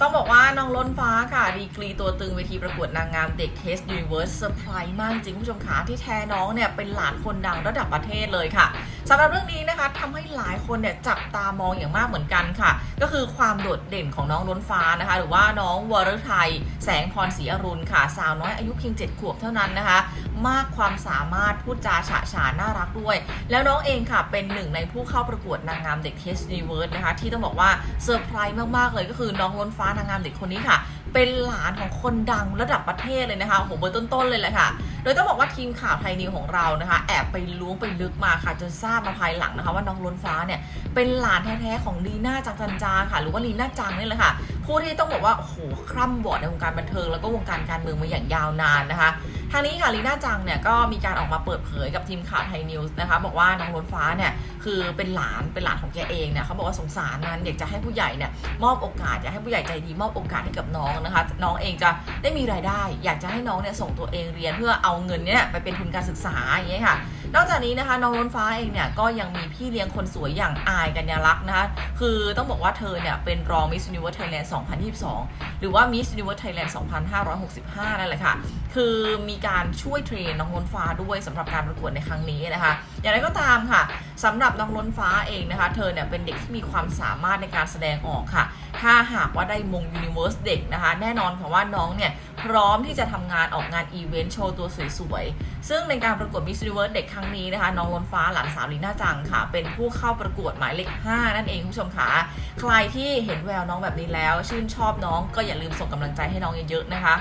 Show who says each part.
Speaker 1: ต้องบอกว่าน้องล้นฟ้าค่ะ ดีกรีตัวตึงเวทีประกวดนางงามเด็กเทสยูนิเวิร์สเซอร์ไพรส์มากจริงคุณผู้ชมคะที่แท้น้องเนี่ยเป็นหลานคนดังระดับประเทศเลยค่ะสำหรับเรื่องนี้นะคะทำให้หลายคนเนี่ยจับตามองอย่างมากเหมือนกันค่ะ ก็คือความโดดเด่นของน้องล้นฟ้านะคะ หรือว่าน้องวรไทย แสงพรศรีอรุณค่ะ สาวน้อยอายุเพียง 7 ขวบเท่านั้นนะคะ มากความสามารถพูดจาฉะฉานน่ารักด้วย แล้วน้องเองค่ะเป็นหนึ่งในผู้เข้าประกวดนางงามเด็กเทสยูนิเวิร์สนะคะที่ต้องบอกว่าเซอร์ไพรส์มากๆเลยก็คือน้องล้นฟ้านางงามเด็กคนนี้ค่ะ เป็นหลานของคนดังระดับประเทศเลยนะคะโอ้โหเบอร์ต้นๆเลยแหละค่ะ โดยต้องบอกว่าทีมข่าวไทยนิวของเรานะคะ แอบไปล้วงไปลึกมาค่ะ จนทราบมาภายหลังนะคะ ว่าน้องล้นฟ้าเนี่ยเป็นหลานแท้ๆของลีน่าจังจันจาค่ะ หรือว่าลีน่าจังนี่แหละค่ะผู้ที่ต้องบอกว่าโอ้โหคร่ำบอดในวงการบันเทิงแล้วก็วงการการเมืองมาอย่างยาวนานนะคะ ทางนี้ค่ะลีน่าจังเนี่ยก็มีการออกมาเปิดเผยกับทีมข่าวไทยนิวส์นะคะบอกว่าน้องล้นฟ้าเนี่ยคือเป็นหลานเป็นหลานของแกเองเนี่ยเขาบอกว่าสงสารนั้นอยากจะให้ผู้ใหญ่เนี่ยมอบโอกาสอยากให้ผู้ใหญ่ใจดีมอบโอกาสให้กับน้องนะคะ น้องเองจะได้มีรายได้ อยากจะให้น้องเนี่ยส่งตัวเองเรียนเพื่อเอาเงินเนี่ยไปเป็นทุนการศึกษาอย่างเงี้ยค่ะนอกจากนี้นะคะน้องล้นฟ้าเองเนี่ยก็ยังมีพี่เลี้ยงคนสวยอย่างอายกัญญาลักษณ์นะคะคือต้องบอกว่าเธอเนี่ยเป็นรองมิส s u นิเวิร์ไทยแลนด์2022 หรือว่ามิส s u นิเวิร์ไทยแลนด์2565 นั่นแหละค่ะ คือมีการช่วยเทรนน้องล้นฟ้าด้วยสำหรับการประกวดในครั้งนี้นะคะ อย่างไรก็ตามค่ะสำหรับน้องล้นฟ้าเองนะคะ เธอเนี่ยเป็นเด็กที่มีความสามารถในการแสดงออกค่ะ ถ้าหากว่าได้มงยูนิเว r ร์สเด็กนะคะ แน่นอนค่ะว่าน้องเนี่ยพร้อมที่จะทำงานออกงานอีเวนต์โชว์ตัวสวยๆ ซึ่งในการประกวดมิส s u นิเว r ร์สเด็กครั้งนี้นะคะ น้องล้นฟ้าหลานสาวลีน่าจังค่ะ เป็นผู้เข้าประกวดหมายเลข 5 นั่นเองคุณผู้ชมค่ะ ใครที่เห็นแววน้องแบบนี้แล้ว ชื่นชอบน้องก็อย่าลืมส่งกำลังใจให้น้องเยอะๆนะคะ